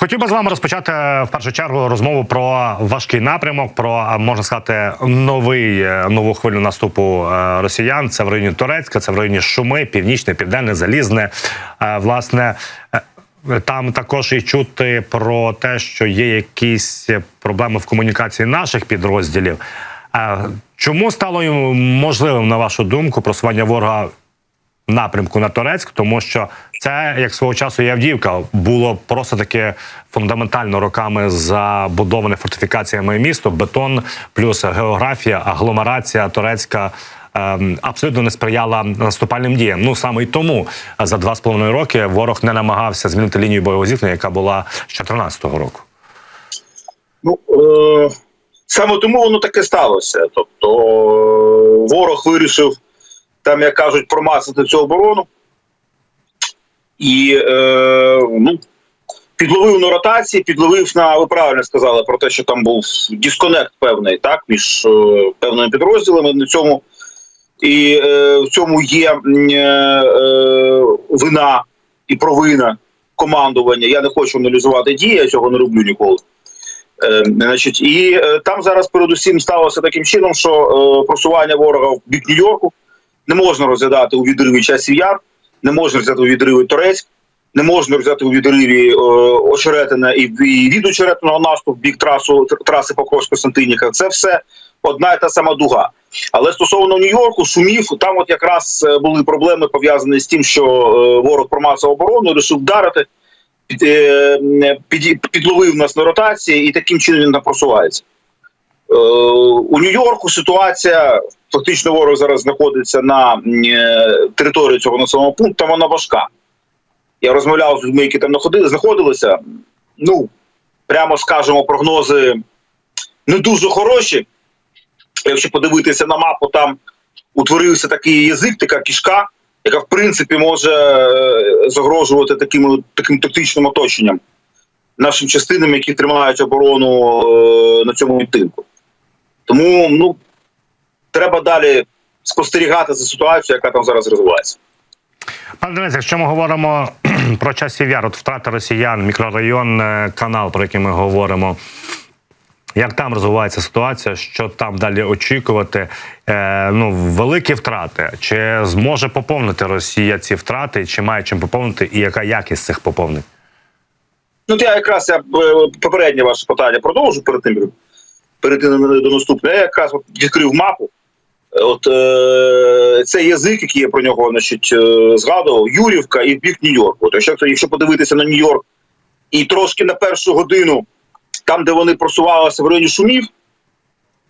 Хотів би з вами розпочати е, в першу чергу розмову про важкий напрямок, про можна сказати новий е, нову хвилю наступу е, росіян. Це в районі Турецька, це в районі Шуми, Північне, Південне, Залізне. Е, Власне, е, там також і чути про те, що є якісь проблеми в комунікації наших підрозділів. Е, Чому стало можливим, на вашу думку, просування ворога напрямку на Турецьк, тому що це як свого часу і Авдіївка було просто таке фундаментально роками забудоване фортифікаціями місто, бетон плюс географія, агломерація турецька. ем, Абсолютно не сприяла наступальним діям. Ну саме й тому за два з половиною роки ворог не намагався змінити лінію бойового зіткнення, яка була з 2014 року. Ну е, саме тому воно таке сталося. Тобто е, ворог вирішив, там, як кажуть, промацати цю оборону і е, ну, підловив на ротації, підловив на, ви правильно сказали про те, що там був дисконект певний так, між е, певними підрозділами. На цьому і е, в цьому є е, е, вина і провина командування. Я не хочу аналізувати дії, я цього не роблю ніколи. Е, значить, і е, там зараз передусім сталося таким чином, що е, просування ворога в бік Нью-Йорку не можна розглядати у відриві часів яр, не можна розглядати у відриві Торецьк, не можна розглядати у відриві е, Очеретина і, від Очеретиного наступ бік трасу траси Покровсько-Сантинівка. Це все одна і та сама дуга. Але стосовно Нью-Йорку, шумів, там от якраз е, були проблеми пов'язані з тим, що е, ворог промацав оборону, вирішив вдарити під, під, підловив нас на ротації і таким чином він просувається. Е, у Нью-Йорку ситуація фактично ворог зараз знаходиться на е, території цього населеного пункту, вона важка. Я розмовляв з людьми, які там знаходилися. Ну, прямо скажемо, прогнози не дуже хороші. Якщо подивитися на мапу, там утворився такий язик, така кішка, яка в принципі може е, загрожувати таким, таким тактичним оточенням нашим частинам, які тримають оборону на цьому відтинку. Тому ну, треба далі спостерігати за ситуацією, яка там зараз розвивається. Пане Денис, якщо ми говоримо про часів яр, от втрати росіян, мікрорайон, е, канал, про який ми говоримо. Як там розвивається ситуація, що там далі очікувати? Е, ну, великі втрати. Чи зможе поповнити Росія ці втрати, чи має чим поповнити, і яка якість цих поповнень? Ну, я якраз я е, попереднє ваше питання продовжу перед тим, перейти до наступного. Я якраз от відкрив мапу. Е, От е, цей язик, який я про нього значить, е, згадував, Юрівка і в бік Нью-Йорку. Якщо, якщо подивитися на Нью-Йорк і трошки на першу годину, там, де вони просувалися в районі шумів,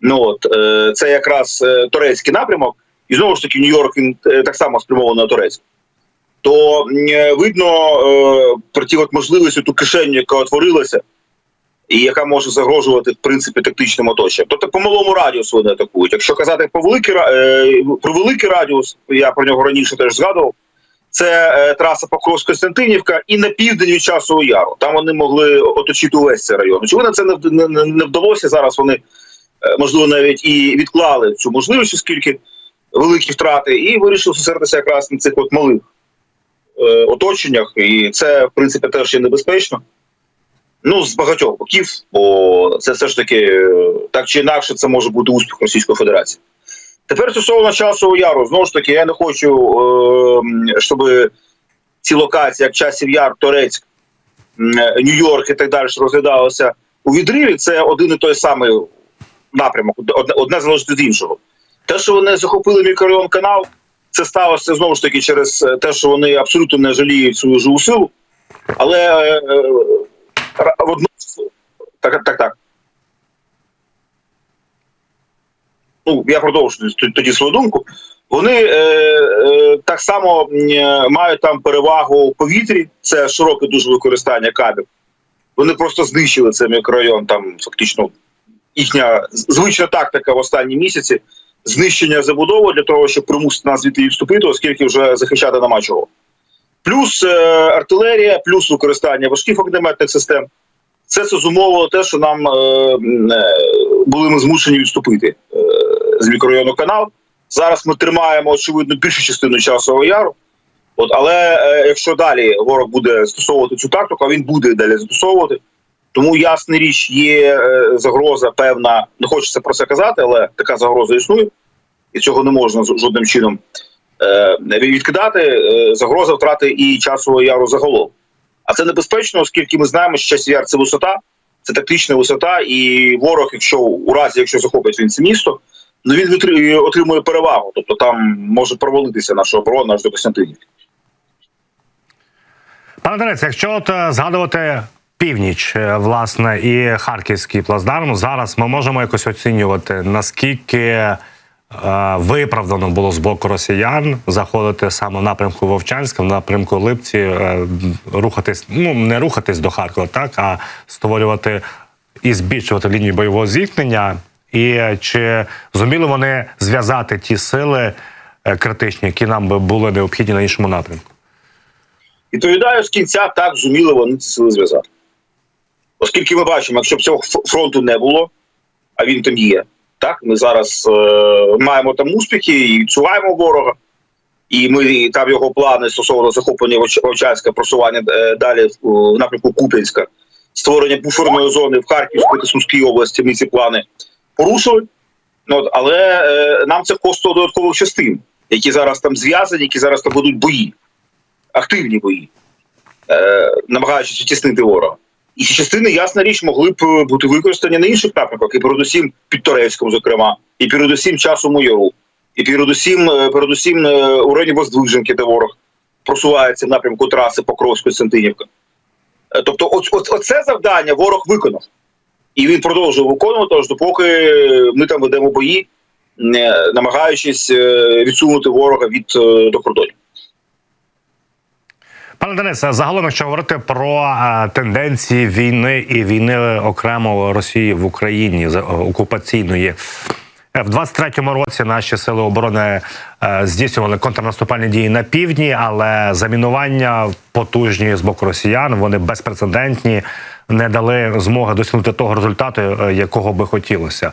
ну от е, це якраз е, турецький напрямок, і знову ж таки Нью-Йорк він е, так само спрямований на Турецьк. То е, видно е, про ті от можливості, ту кишеню, яка утворилася, і яка може загрожувати в принципі тактичним оточенням. Тобто по малому радіусу вони атакують. Якщо казати по великий, е, про великий радіус, я про нього раніше теж згадував. Це е, траса Покровсько-Константинівка і на південь від часового яру. Там вони могли оточити увесь цей район. Очевидно, це не, не, не- вдалося. Зараз вони е, можливо навіть і відклали цю можливість, оскільки великі втрати, і вирішили зосередитися якраз на цих от малих оточеннях. І це, в принципі, теж є небезпечно. Ну, з багатьох боків, бо це все ж таки е, так чи інакше, це може бути успіх Російської Федерації. Тепер стосовно часового яру, знову ж таки, я не хочу, е, щоб ці локації, як часів яр, Торецьк, м, Нью-Йорк і так далі, розглядалися у відриві. Це один і той самий напрямок, одне, залежить від іншого. Те, що вони захопили мікрорайон канал, це сталося знову ж таки через е, те, що вони абсолютно не жаліють свою живу силу. Але е, водночас, так, так, так. Ну, я продовжу тоді свою думку. Вони е, е, так само е, мають там перевагу в повітрі, це широке дуже використання кабів. Вони просто знищили цей мікрорайон, там фактично їхня звична тактика в останні місяці знищення забудови для того, щоб примусити нас звідти відступити, оскільки вже захищати нема чого. Плюс е, артилерія, плюс використання важких огнеметних систем. Це це зумовило те, що нам е, е, були ми змушені відступити з мікрорайону канал. Зараз ми тримаємо, очевидно, більшу частину часового яру. От, але якщо далі ворог буде застосовувати цю тактику, а він буде далі застосовувати, тому ясна річ є загроза певна. Не хочеться про це казати, але така загроза існує, і цього не можна жодним чином відкидати. Е, загроза втрати і часового яру загалом. А це небезпечно, оскільки ми знаємо, що час яр це висота, це тактична висота, і ворог, якщо у разі, якщо захопить він це місто, ну він отримує перевагу. Тобто там може провалитися наша оборона аж до Костянтинівки. Пане Денис, якщо от е, згадувати північ, е, власне, і харківський плацдарм, зараз ми можемо якось оцінювати, наскільки е, виправдано було з боку росіян заходити саме в напрямку Вовчанська, в напрямку Липці, е, рухатись, ну не рухатись до Харкова, так а створювати і збільшувати лінію бойового зіткнення. І е, чи зуміли вони зв'язати ті сили е, критичні, які нам би були необхідні на іншому напрямку? Відповідаю, з кінця так зуміли вони ці сили зв'язати. Оскільки ми бачимо, якщо б цього фронту не було, а він там є, так ми зараз е, маємо там успіхи і відсуваємо ворога, і ми і там його плани стосовно захоплення Вовч- Вовчанська, просування е, далі в, напрямку Куп'янська, створення буферної зони в Харківській та Сумській області. Ми ці плани порушили. Ну, от, але е, нам це коштує додаткових частин, які зараз там зв'язані, які зараз там будуть бої активні бої, е, намагаючись відтіснити ворога. І ці частини, ясна річ, могли б бути використані на інших напрямках, і передусім під Торецьком, зокрема, і передусім часом Яру, і передусім, е, передусім е, у районі Воздвиженки, де ворог просувається в напрямку траси Покровської Сантинівка. Е, Тобто, оц- оц- оце завдання ворог виконав. І він продовжує виконувати, аж допоки ми там ведемо бої, е, намагаючись е, відсунути ворога від е, до кордонів. Пане Денисе, загалом, якщо говорити про е, тенденції війни і війни окремо Росії в Україні е, окупаційної. е, В 23-му році наші сили оборони здійснювали контрнаступальні дії на півдні, але замінування потужні з боку росіян, вони безпрецедентні, не дали змоги досягнути того результату, е, якого би хотілося.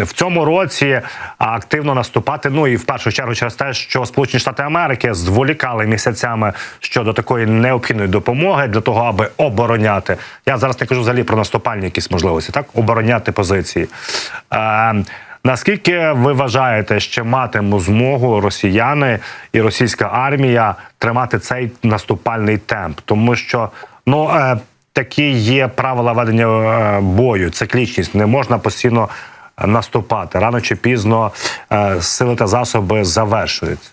В цьому році активно наступати. Ну і в першу чергу через те, що Сполучені Штати Америки зволікали місяцями щодо такої необхідної допомоги для того, аби обороняти. Я зараз не кажу взагалі про наступальні якісь можливості, так обороняти позиції. Наскільки ви вважаєте, що матимуть змогу росіяни і російська армія тримати цей наступальний темп? Тому що ну е, такі є правила ведення е, бою, циклічність. Не можна постійно е, наступати. Рано чи пізно е, сили та засоби завершуються.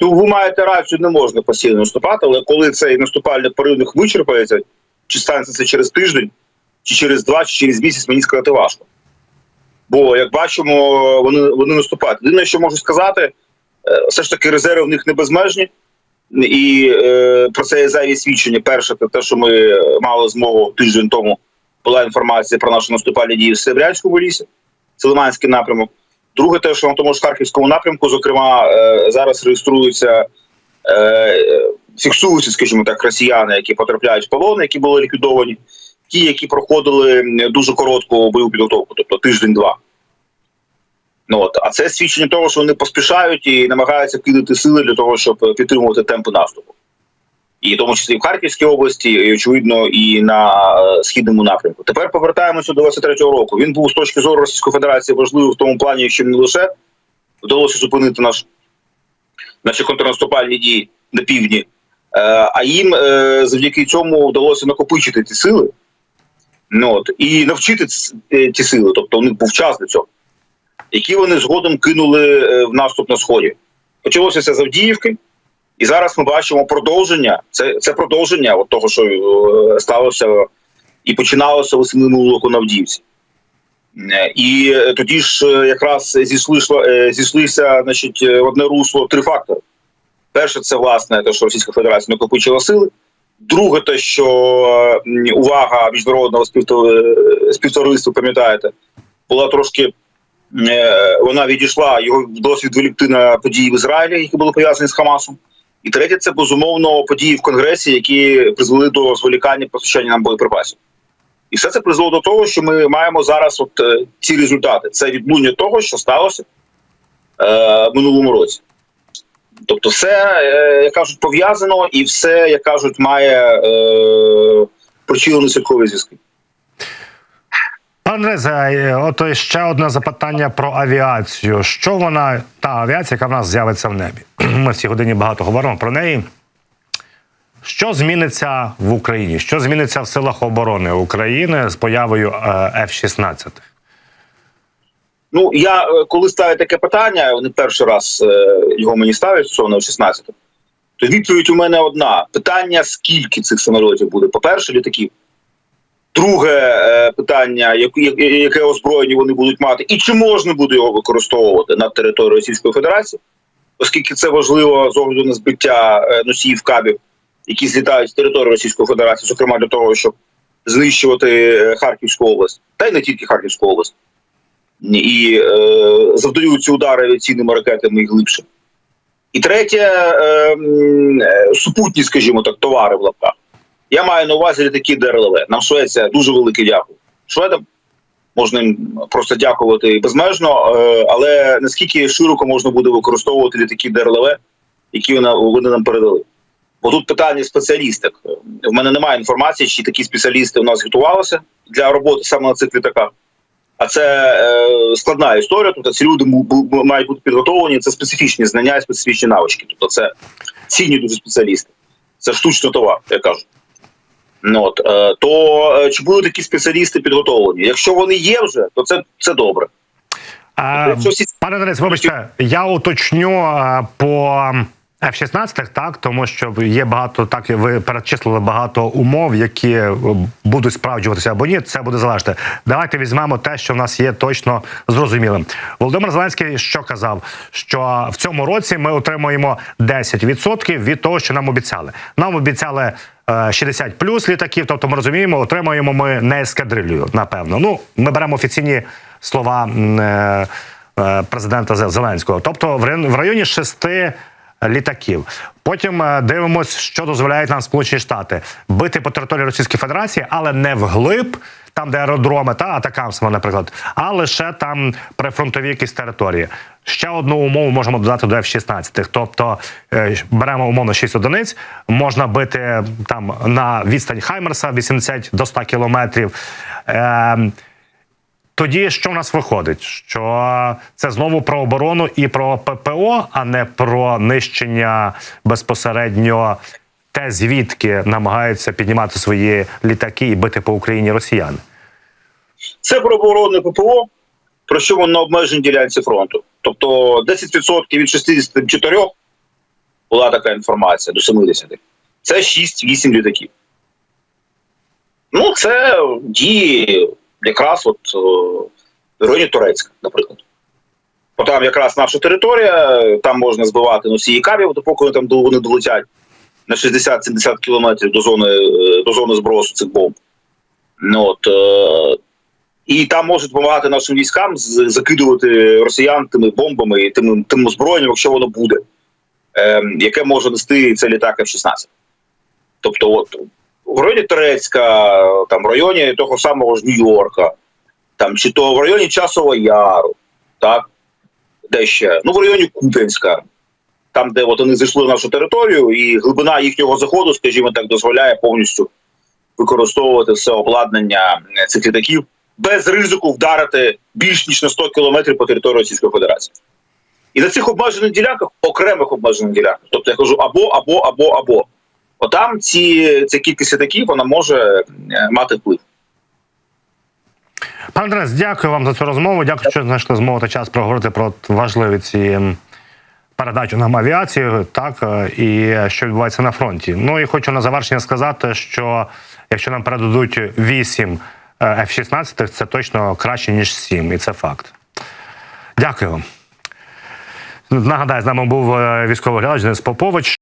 Ну, ви маєте рацію, не можна постійно наступати, але коли цей наступальний період вичерпається, чи станеться це через тиждень, чи через два, чи через місяць, мені сказати важко. Бо, як бачимо, вони, вони наступають. Єдине, що можу сказати, все ж таки резерви в них не безмежні. І е, про це є зайві свідчення. Перше, це те, що ми мали змогу тиждень тому була інформація про наші наступальні дії в Серебрянському лісі, це Лиманський напрямок. Друге, те, що на тому ж Харківському напрямку, зокрема, е, зараз реєструються, е, фіксуються, скажімо так, росіяни, які потрапляють в полон, які були ліквідовані, ті, які проходили дуже коротку бойову підготовку, тобто тиждень-два. Ну, от. А це свідчення того, що вони поспішають і намагаються вкидати сили для того, щоб підтримувати темпи наступу. І в тому числі в Харківській області, і, очевидно, і на е, східному напрямку. Тепер повертаємося до 23-го року. Він був з точки зору Російської Федерації важливий в тому плані, що не лише вдалося зупинити наш, наші контрнаступальні дії на півдні, е, а їм е, завдяки цьому вдалося накопичити ці сили ну, от, і навчити ц- ті сили, тобто у них був час для цього, які вони згодом кинули е, в наступ на сході. Почалося це з Авдіївки, і зараз ми бачимо продовження. Це, це продовження от того, що е, сталося і починалося восени минулого на Авдіївці. Е, І тоді ж якраз зійшлися, е, зійшлися значить, в одне русло три фактори. Перше, це власне те, що Російська Федерація накопичила сили. Друге, те, що увага міжнародного співто- співтовариства, пам'ятаєте, була трошки вона відійшла, його вдалося відволікти на події в Ізраїлі, які були пов'язані з Хамасом. І третє, це безумовно події в Конгресі, які призвели до зволікання постачання нам боєприпасів. І все це призвело до того, що ми маємо зараз от е, ці результати. Це відлуння того, що сталося е, минулому році. Тобто, все, е, як кажуть, пов'язано, і все, як кажуть, має е, причинно наслідкові зв'язки. Пане Резе, е, ще одне запитання про авіацію. Що вона, та авіація, яка в нас з'явиться в небі? Ми в цій годині багато говоримо про неї. Що зміниться в Україні? Що зміниться в силах оборони України з появою е, F-16? Ну, я е, коли ставлю таке питання, не перший раз його мені ставлять стосовно 16 то відповідь у мене одна: питання: скільки цих самольотів буде? По-перше, літаків. Друге е, питання, яке озброєння вони будуть мати, і чи можна буде його використовувати на території Російської Федерації, оскільки це важливо з огляду на збиття е, носіїв кабів, які злітають з території Російської Федерації, зокрема для того, щоб знищувати е, Харківську область, та й не тільки Харківську область і е, завдають ці удари авіаційними ракетами і глибше. І третє, е, супутні, скажімо так, товари в лапках. Я маю на увазі літаки ДРЛВ. Нам Швеція дуже велике дякую. Шведам можна їм просто дякувати безмежно, е, але наскільки широко можна буде використовувати літаки ДРЛВ, які вони нам передали. Бо тут питання спеціалістик. В мене немає інформації, чи такі спеціалісти у нас готувалися для роботи саме на цих літаках. А це е, складна історія. Тобто ці люди мають бути підготовлені. Це специфічні знання і специфічні навички. Тобто, це цінні дуже спеціалісти. Це штучний товар, я кажу. Ну, от, е, то е, чи будуть такі спеціалісти підготовлені? Якщо вони є вже, то це, це добре. А, Пане Денис, вибачте, я уточню по F-16, так, тому що є багато, так ви перечислили багато умов, які е, будуть справджуватися або ні. Це буде залежати. Давайте візьмемо те, що в нас є точно зрозумілим. Володимир Зеленський що казав? Що в цьому році ми отримуємо 10% від того, що нам обіцяли. Нам обіцяли. е, 60 плюс літаків, тобто ми розуміємо, отримуємо ми не ескадрилью, напевно. Ну, ми беремо офіційні слова е, е, президента Зеленського, тобто в район- в районі шести літаків. Потім е, дивимось, що дозволяють нам Сполучені Штати бити по території Російської Федерації, але не вглиб, там де аеродроми та Атакамсова, наприклад, а лише там прифронтові якісь території. Ще одну умову можемо додати до F-16. Тобто е, беремо умовно 6 одиниць, можна бити там на відстань Хаймерса 80 до 100 кілометрів. Тоді що в нас виходить? Що це знову про оборону і про ППО, а не про нищення безпосередньо те, звідки намагаються піднімати свої літаки і бити по Україні росіяни. Це про оборонне ППО, про що воно на обмеженій ділянці фронту. Тобто 10% від 64 була така інформація до 70. Це 6-8 літаків. Ну, це дії якраз от в районі Турецька, наприклад. Бо там якраз наша територія, там можна збивати носії кабів, допоки вони там вони долетять на 60-70 кілометрів до зони, е, до зони збросу цих бомб. Ну, от, е, і там можуть допомагати нашим військам закидувати росіян тими бомбами і тим, тим озброєнням, якщо воно буде, е, яке може нести цей літак F-16. Тобто, от в районі Турецька, там в районі того самого ж Нью-Йорка, там чи то в районі Часового Яру, так, де ще, ну в районі Куп'янська, там, де от вони зайшли в нашу територію, і глибина їхнього заходу, скажімо так, дозволяє повністю використовувати все обладнання е, цих літаків без ризику вдарити більш ніж на 100 кілометрів по території Російської Федерації. І на цих обмежених ділянках, окремих обмежених ділянках, тобто я кажу або, або, або, або. Отам ці, ця кількість літаків вона може е, мати вплив. Пане Денис, дякую вам за цю розмову. Дякую, що знайшли змогу та час проговорити про важливі ці передачу нам авіації, так е, і що відбувається на фронті. Ну і хочу на завершення сказати, що якщо нам передадуть 8 е, F-16, це точно краще ніж 7, і це факт. Дякую вам. Нагадаю, з нами був військовий глядач Денис Попович.